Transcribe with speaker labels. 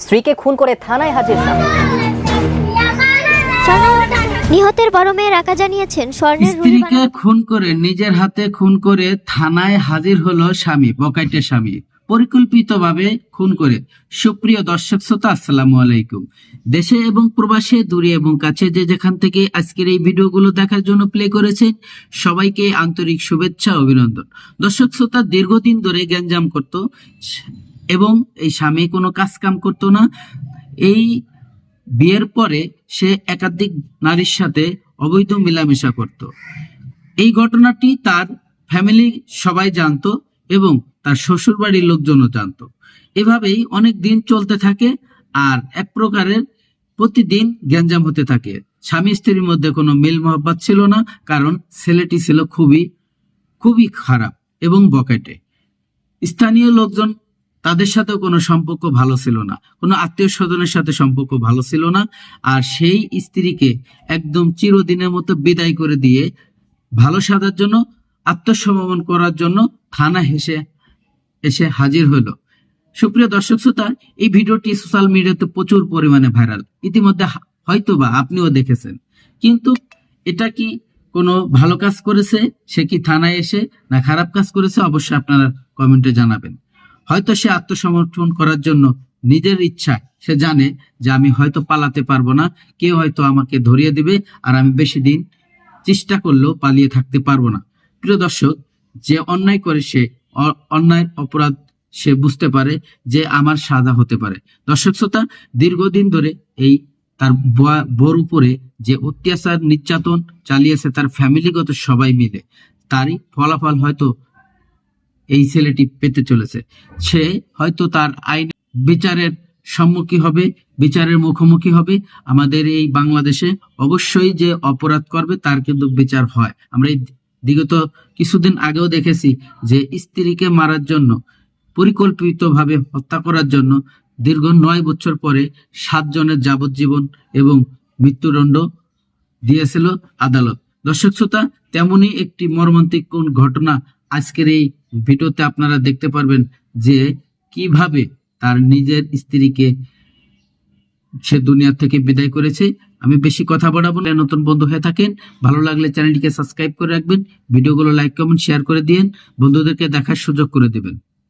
Speaker 1: স্ত্রীকে খুন করে থানায় হাজির স্বামী
Speaker 2: নিহতের বড় মেয়ে রাকা জানিয়েছেন স্বর্ণের
Speaker 3: স্ত্রীকে খুন করে নিজের হাতে খুন করে থানায় হাজির হলো স্বামী বকাইটে স্বামী। পরিকল্পিতভাবে খুন করে। সুপ্রিয় দর্শক শ্রোতা আসসালামু আলাইকুম। দেশে এবং প্রবাসে দূরে এবং কাছে যে যেখান থেকে আজকের এই ভিডিওগুলো দেখার জন্য প্লে করেছে সবাইকে আন্তরিক শুভেচ্ছা অভিনন্দন। দর্শক শ্রোতা দীর্ঘদিন ধরে গ্যাঞ্জাম করত এবং এই স্বামী কোনো কাজ কাম করতো না। এই বিয়ের পরে সে একাধিক নারীর সাথে অবৈধ মেলামেশা করত। এই ঘটনাটি তার ফ্যামিলি সবাই জানতো এবং তার শ্বশুর বাড়ির লোকজনও জানতো। এভাবেই অনেক দিন চলতে থাকে আর এক প্রকারের প্রতিদিন গ্যাঞ্জাম হতে থাকে। স্বামী স্ত্রীর মধ্যে কোনো মিল মহব্বত ছিল না, কারণ ছেলেটি ছিল খুবই খুবই খারাপ এবং বকেটে। স্থানীয় লোকজন তাদের সাথেও কোনো সম্পর্ক ভালো ছিল না। কোনো আত্মীয় স্বজনের সাথে সম্পর্ক ভালো ছিল না। আর সেই স্ত্রীকে একদম চিরদিনের মতো বিদায় করে দিয়ে ভালো সাজার জন্য, আত্মসমর্পণ করার জন্য থানা হেসে, এসে হাজির হলো। সুপ্রিয় দর্শক শ্রোতা, এই ভিডিওটি সোশ্যাল মিডিয়াতে প্রচুর পরিমাণে ভাইরাল ইতিমধ্যে হয়তোবা আপনিও দেখেছেন। কিন্তু এটা কি কোনো ভালো কাজ করেছে? সে কি থানায় এসে না খারাপ কাজ করেছে? অবশ্যই আপনারা কমেন্টে জানাবেন। হয়তো সে আত্মসমর্পণ করার জন্য নিজের ইচ্ছা, সে জানে যে আমি হয়তো পালাতে পারব না, কেউ হয়তো আমাকে ধরিয়ে দিবে আর আমি বেশি দিন চেষ্টা করলেও পালিয়ে থাকতে পারব না। প্রিয় দর্শক, যে অন্যায় করে সে, অ- অন্যায়ের অপরাধ সে বুঝতে পারে যে আমার সাজা হতে পারে। দর্শক শ্রোতা, দীর্ঘদিন ধরে এই তার বোর উপরে যে অত্যাচার, নির্যাতন চালিয়েছে তার ফ্যামিলিগত সবাই মিলে, তারই ফলাফল হয়তো এই ছেলেটি পেতে চলেছে। সে হয়তো তার আইন বিচারের সম্মুখীন হবে, বিচারের মুখোমুখি হবে। আমাদের এই বাংলাদেশে অবশ্যই যে অপরাধ করবে তার কিন্তু বিচার হয়। আমরা এই বিগত কিছুদিন আগেও দেখেছি যে স্ত্রীকে মারার জন্য, পরিকল্পিতভাবে হত্যা করার জন্য দীর্ঘ নয় বছর পরে সাতজনের যাবজ্জীবন এবং মৃত্যুদণ্ড দিয়েছিল আদালত। দর্শক শ্রোতা, তেমনই একটি মর্মান্তিক ঘটনা আজকের এই ভিডিওতে আপনারা দেখতে পারবেন যে কীভাবে তার নিজের স্ত্রীকে সে দুনিয়া থেকে বিদায় করেছে। আমি বেশি কথা বাড়াবো না। নতুন বন্ধু হয়ে থাকেন, ভালো লাগলে চ্যানেলটিকে সাবস্ক্রাইব করে রাখবেন। ভিডিওগুলো লাইক, কমেন্ট, শেয়ার করে দিন বন্ধুদেরকে দেখার সুযোগ করে দিবেন।